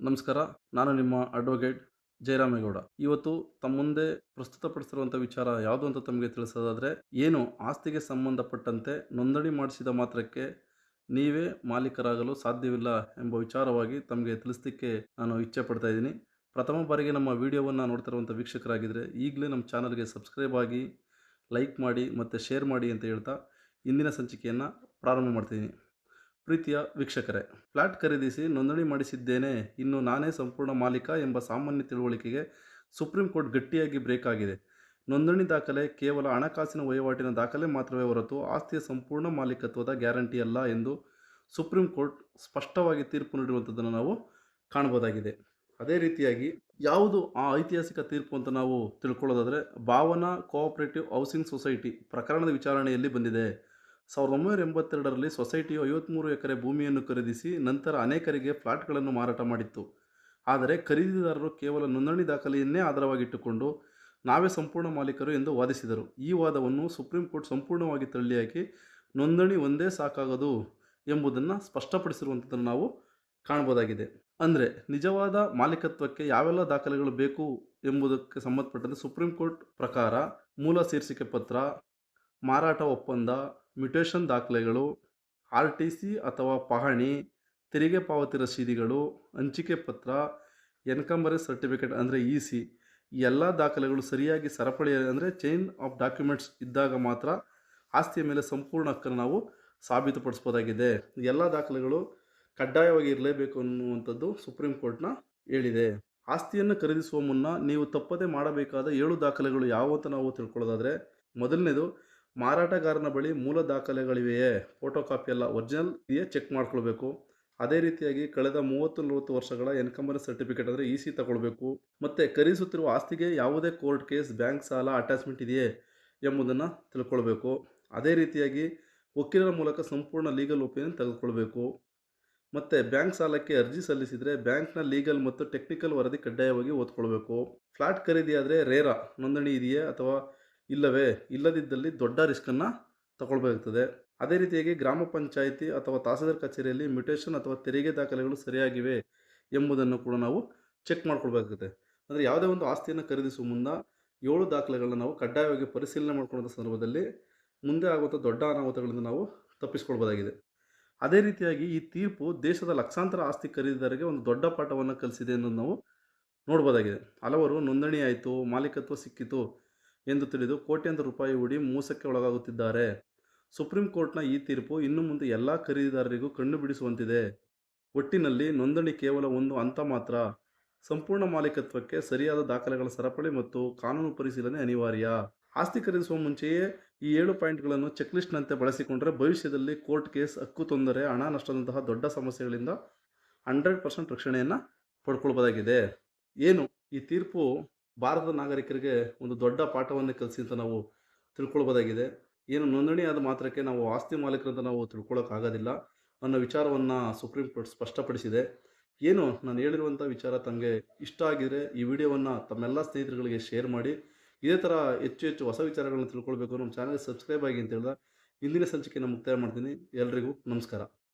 ನಮಸ್ಕಾರ. ನಾನು ನಿಮ್ಮ ಅಡ್ವೊಕೇಟ್ ಜಯರಾಮೇಗೌಡ. ಇವತ್ತು ತಮ್ಮ ಮುಂದೆ ಪ್ರಸ್ತುತಪಡಿಸಿರುವಂಥ ವಿಚಾರ ಯಾವುದು ಅಂತ ತಮಗೆ ತಿಳಿಸೋದಾದರೆ, ಏನು ಆಸ್ತಿಗೆ ಸಂಬಂಧಪಟ್ಟಂತೆ ನೋಂದಣಿ ಮಾಡಿಸಿದ ಮಾತ್ರಕ್ಕೆ ನೀವೇ ಮಾಲೀಕರಾಗಲು ಸಾಧ್ಯವಿಲ್ಲ ಎಂಬ ವಿಚಾರವಾಗಿ ತಮಗೆ ತಿಳಿಸ್ಲಿಕ್ಕೆ ನಾನು ಇಚ್ಛೆ ಪಡ್ತಾ ಇದ್ದೀನಿ. ಪ್ರಥಮ ಬಾರಿಗೆ ನಮ್ಮ ವಿಡಿಯೋವನ್ನು ನೋಡ್ತಿರುವಂಥ ವೀಕ್ಷಕರಾಗಿದ್ದರೆ ಈಗಲೇ ನಮ್ಮ ಚಾನಲ್ಗೆ ಸಬ್ಸ್ಕ್ರೈಬ್ ಆಗಿ ಲೈಕ್ ಮಾಡಿ ಮತ್ತು ಶೇರ್ ಮಾಡಿ ಅಂತ ಹೇಳ್ತಾ ಇಂದಿನ ಸಂಚಿಕೆಯನ್ನು ಪ್ರಾರಂಭ ಮಾಡ್ತಿದ್ದೀನಿ. ಪ್ರೀತಿಯ ವೀಕ್ಷಕರೇ ಫ್ಲ್ಯಾಟ್ ಖರೀದಿಸಿ ನೋಂದಣಿ ಮಾಡಿಸಿದ್ದೇನೆ. ಇನ್ನು ನಾನೇ ಸಂಪೂರ್ಣ ಮಾಲೀಕ ಎಂಬ ಸಾಮಾನ್ಯ ತಿಳುವಳಿಕೆಗೆ ಸುಪ್ರೀಂ ಕೋರ್ಟ್ ಗಟ್ಟಿಯಾಗಿ ಬ್ರೇಕ್ ಆಗಿದೆ. ನೋಂದಣಿ ದಾಖಲೆ ಕೇವಲ ಹಣಕಾಸಿನ ವಹಿವಾಟಿನ ದಾಖಲೆ ಮಾತ್ರವೇ ಹೊರತು ಆಸ್ತಿಯ ಸಂಪೂರ್ಣ ಮಾಲೀಕತ್ವದ ಗ್ಯಾರಂಟಿ ಅಲ್ಲ ಎಂದು ಸುಪ್ರೀಂ ಕೋರ್ಟ್ ಸ್ಪಷ್ಟವಾಗಿ ತೀರ್ಪು ನೀಡಿರುವಂಥದ್ದನ್ನು ನಾವು ಕಾಣಬಹುದಾಗಿದೆ. ಅದೇ ರೀತಿಯಾಗಿ ಯಾವುದು ಆ ಐತಿಹಾಸಿಕ ತೀರ್ಪು ಅಂತ ನಾವು ತಿಳ್ಕೊಳ್ಳೋದಾದರೆ ಭಾವನಾ ಕೋಆಪರೇಟಿವ್ ಹೌಸಿಂಗ್ ಸೊಸೈಟಿ ಪ್ರಕರಣದ ವಿಚಾರಣೆಯಲ್ಲಿ ಬಂದಿದೆ. ಸಾವಿರದ ಒಂಬೈನೂರ ಎಂಬತ್ತೆರಡರಲ್ಲಿ ಸೊಸೈಟಿಯು ಐವತ್ತ್ಮೂರು ಎಕರೆ ಭೂಮಿಯನ್ನು ಖರೀದಿಸಿ ನಂತರ ಅನೇಕರಿಗೆ ಫ್ಲಾಟ್ಗಳನ್ನು ಮಾರಾಟ ಮಾಡಿತ್ತು. ಆದರೆ ಖರೀದಿದಾರರು ಕೇವಲ ನೋಂದಣಿ ದಾಖಲೆಯನ್ನೇ ಆಧಾರವಾಗಿಟ್ಟುಕೊಂಡು ನಾವೇ ಸಂಪೂರ್ಣ ಮಾಲೀಕರು ಎಂದು ವಾದಿಸಿದರು. ಈ ವಾದವನ್ನು ಸುಪ್ರೀಂ ಕೋರ್ಟ್ ಸಂಪೂರ್ಣವಾಗಿ ತಳ್ಳಿಹಾಕಿ ನೋಂದಣಿ ಒಂದೇ ಸಾಕಾಗದು ಎಂಬುದನ್ನು ಸ್ಪಷ್ಟಪಡಿಸಿರುವಂಥದ್ದನ್ನು ನಾವು ಕಾಣ್ಬೋದಾಗಿದೆ ಅಂದರೆ ನಿಜವಾದ ಮಾಲೀಕತ್ವಕ್ಕೆ ಯಾವೆಲ್ಲ ದಾಖಲೆಗಳು ಬೇಕು ಎಂಬುದಕ್ಕೆ ಸಂಬಂಧಪಟ್ಟಂತೆ ಸುಪ್ರೀಂ ಕೋರ್ಟ್ ಪ್ರಕಾರ ಮೂಲ ಶೀರ್ಷಿಕೆ ಪತ್ರ, ಮಾರಾಟ ಒಪ್ಪಂದ ಮ್ಯುಟೇಷನ್ ದಾಖಲೆಗಳು ಆರ್ ಟಿ ಸಿ ಅಥವಾ ಪಹಣಿ, ತೆರಿಗೆ ಪಾವತಿ ರಸೀದಿಗಳು ಹಂಚಿಕೆ ಪತ್ರ ಎನ್ಕಂಬರೆನ್ಸ್ ಸರ್ಟಿಫಿಕೇಟ್ ಅಂದರೆ ಇ ಸಿ ಎಲ್ಲ ದಾಖಲೆಗಳು ಸರಿಯಾಗಿ ಸರಪಳಿ ಅಂದರೆ ಚೈನ್ ಆಫ್ ಡಾಕ್ಯುಮೆಂಟ್ಸ್ ಇದ್ದಾಗ ಮಾತ್ರ ಆಸ್ತಿಯ ಮೇಲೆ ಸಂಪೂರ್ಣ ಹಕ್ಕನ್ನು ನಾವು ಸಾಬೀತುಪಡಿಸ್ಬೋದಾಗಿದೆ ಎಲ್ಲ ದಾಖಲೆಗಳು ಕಡ್ಡಾಯವಾಗಿ ಇರಲೇಬೇಕು ಅನ್ನುವಂಥದ್ದು ಸುಪ್ರೀಂ ಕೋರ್ಟ್ನ ಹೇಳಿದೆ. ಆಸ್ತಿಯನ್ನು ಖರೀದಿಸುವ ಮುನ್ನ ನೀವು ತಪ್ಪದೇ ಮಾಡಬೇಕಾದ ಏಳು ದಾಖಲೆಗಳು ಯಾವುವು ಅಂತ ನಾವು ತಿಳ್ಕೊಳ್ಳೋದಾದರೆ, ಮೊದಲನೇದು ಮಾರಾಟಗಾರನ ಬಳಿ ಮೂಲ ದಾಖಲೆಗಳಿವೆಯೇ? ಫೋಟೋ ಕಾಪಿ ಎಲ್ಲ ಒರಿಜಿನಲ್ ಇದೆಯೇ ಚೆಕ್ ಮಾಡ್ಕೊಳ್ಬೇಕು. ಅದೇ ರೀತಿಯಾಗಿ ಕಳೆದ ಮೂವತ್ತು ನಲವತ್ತು ವರ್ಷಗಳ ಎನ್ಕಂಬರ್ ಸರ್ಟಿಫಿಕೇಟ್ ಅಂದರೆ ಇ ಸಿ ತಗೊಳ್ಬೇಕು. ಮತ್ತು ಖರೀದಿಸುತ್ತಿರುವ ಆಸ್ತಿಗೆ ಯಾವುದೇ ಕೋರ್ಟ್ ಕೇಸ್ ಬ್ಯಾಂಕ್ ಸಾಲ ಅಟ್ಯಾಚ್ಮೆಂಟ್ ಇದೆಯೇ ಎಂಬುದನ್ನು ತಿಳ್ಕೊಳ್ಬೇಕು. ಅದೇ ರೀತಿಯಾಗಿ ವಕೀಲರ ಮೂಲಕ ಸಂಪೂರ್ಣ ಲೀಗಲ್ ಒಪಿನಿಯನ್ ತೆಗೆದುಕೊಳ್ಬೇಕು. ಮತ್ತು ಬ್ಯಾಂಕ್ ಸಾಲಕ್ಕೆ ಅರ್ಜಿ ಸಲ್ಲಿಸಿದರೆ ಬ್ಯಾಂಕ್ನ ಲೀಗಲ್ ಮತ್ತು ಟೆಕ್ನಿಕಲ್ ವರದಿ ಕಡ್ಡಾಯವಾಗಿ ಓದ್ಕೊಳ್ಬೇಕು. ಫ್ಲಾಟ್ ಖರೀದಿಯಾದರೆ ರೇರಾ ನೋಂದಣಿ ಇದೆಯೇ ಅಥವಾ ಇಲ್ಲವೇ? ಇಲ್ಲದಿದ್ದಲ್ಲಿ ದೊಡ್ಡ ರಿಸ್ಕನ್ನು ತಗೊಳ್ಬೇಕಾಗ್ತದೆ. ಅದೇ ರೀತಿಯಾಗಿ ಗ್ರಾಮ ಪಂಚಾಯಿತಿ ಅಥವಾ ತಹಸೀಲ್ದಾರ್ ಕಚೇರಿಯಲ್ಲಿ ಮ್ಯುಟೇಷನ್ ಅಥವಾ ತೆರಿಗೆ ದಾಖಲೆಗಳು ಸರಿಯಾಗಿವೆ ಎಂಬುದನ್ನು ಕೂಡ ನಾವು ಚೆಕ್ ಮಾಡ್ಕೊಳ್ಬೇಕಾಗುತ್ತೆ. ಅಂದರೆ ಯಾವುದೇ ಒಂದು ಆಸ್ತಿಯನ್ನು ಖರೀದಿಸುವ ಮುನ್ನ ಏಳು ದಾಖಲೆಗಳನ್ನ ನಾವು ಕಡ್ಡಾಯವಾಗಿ ಪರಿಶೀಲನೆ ಮಾಡ್ಕೊಳ್ಳುವಂಥ ಸಂದರ್ಭದಲ್ಲಿ ಮುಂದೆ ಆಗುವಂಥ ದೊಡ್ಡ ಅನಾಹುತಗಳಿಂದ ನಾವು ತಪ್ಪಿಸ್ಕೊಳ್ಬೋದಾಗಿದೆ. ಅದೇ ರೀತಿಯಾಗಿ ಈ ತೀರ್ಪು ದೇಶದ ಲಕ್ಷಾಂತರ ಆಸ್ತಿ ಖರೀದಿದಾರರಿಗೆ ಒಂದು ದೊಡ್ಡ ಪಾಠವನ್ನು ಕಲಿಸಿದೆ ಅನ್ನೋದು ನಾವು ನೋಡ್ಬೋದಾಗಿದೆ. ಹಲವರು ನೋಂದಣಿ ಆಯಿತು, ಮಾಲೀಕತ್ವ ಸಿಕ್ಕಿತು ಎಂದು ತಿಳಿದು ಕೋಟ್ಯಾಂತರ ರೂಪಾಯಿ ಹೂಡಿ ಮೋಸಕ್ಕೆ ಒಳಗಾಗುತ್ತಿದ್ದಾರೆ. ಸುಪ್ರೀಂ ಕೋರ್ಟ್ನ ಈ ತೀರ್ಪು ಇನ್ನು ಮುಂದೆ ಎಲ್ಲ ಖರೀದಿದಾರರಿಗೂ ಕಣ್ಣು ಬಿಡಿಸುವಂತಿದೆ. ಒಟ್ಟಿನಲ್ಲಿ ನೋಂದಣಿ ಕೇವಲ ಒಂದು ಹಂತ ಮಾತ್ರ. ಸಂಪೂರ್ಣ ಮಾಲೀಕತ್ವಕ್ಕೆ ಸರಿಯಾದ ದಾಖಲೆಗಳ ಸರಪಳಿ ಮತ್ತು ಕಾನೂನು ಪರಿಶೀಲನೆ ಅನಿವಾರ್ಯ. ಆಸ್ತಿ ಖರೀದಿಸುವ ಮುಂಚೆಯೇ ಈ ಏಳು ಪಾಯಿಂಟ್ಗಳನ್ನು ಚೆಕ್ಲಿಸ್ಟ್ನಂತೆ ಬಳಸಿಕೊಂಡರೆ ಭವಿಷ್ಯದಲ್ಲಿ ಕೋರ್ಟ್ ಕೇಸ್ ಹಕ್ಕು ತೊಂದರೆ, ಹಣ ನಷ್ಟದಂತಹ ದೊಡ್ಡ ಸಮಸ್ಯೆಗಳಿಂದ ಹಂಡ್ರೆಡ್ ಪರ್ಸೆಂಟ್ ರಕ್ಷಣೆಯನ್ನು ಪಡ್ಕೊಳ್ಬೋದಾಗಿದೆ. ಏನು? ಈ ತೀರ್ಪು ಭಾರತದ ನಾಗರಿಕರಿಗೆ ಒಂದು ದೊಡ್ಡ ಪಾಠವನ್ನು ಕಲಿಸಿ ಅಂತ ನಾವು ತಿಳ್ಕೊಳ್ಬೋದಾಗಿದೆ. ಏನು ನೋಂದಣಿ ಆದ ಮಾತ್ರಕ್ಕೆ ನಾವು ಆಸ್ತಿ ಮಾಲೀಕರಂತ ನಾವು ತಿಳ್ಕೊಳ್ಳೋಕ್ಕಾಗೋದಿಲ್ಲ ಅನ್ನೋ ವಿಚಾರವನ್ನು ಸುಪ್ರೀಂ ಕೋರ್ಟ್ ಸ್ಪಷ್ಟಪಡಿಸಿದೆ. ಏನು ನಾನು ಹೇಳಿರುವಂಥ ವಿಚಾರ ತಮಗೆ ಇಷ್ಟ ಆಗಿದರೆ ಈ ವಿಡಿಯೋವನ್ನು ತಮ್ಮೆಲ್ಲ ಸ್ನೇಹಿತರುಗಳಿಗೆ ಶೇರ್ ಮಾಡಿ. ಇದೇ ಥರ ಹೆಚ್ಚು ಹೆಚ್ಚು ಹೊಸ ವಿಚಾರಗಳನ್ನು ತಿಳ್ಕೊಳ್ಬೇಕು ನಮ್ಮ ಚಾನಲ್ಗೆ ಸಬ್ಸ್ಕ್ರೈಬ್ ಆಗಿ ಅಂತ ಹೇಳಿದ. ಇಂದಿನ ಸಂಚಿಕೆಯನ್ನು ಮುಕ್ತಾಯ ಮಾಡ್ತೀನಿ. ಎಲ್ರಿಗೂ ನಮಸ್ಕಾರ.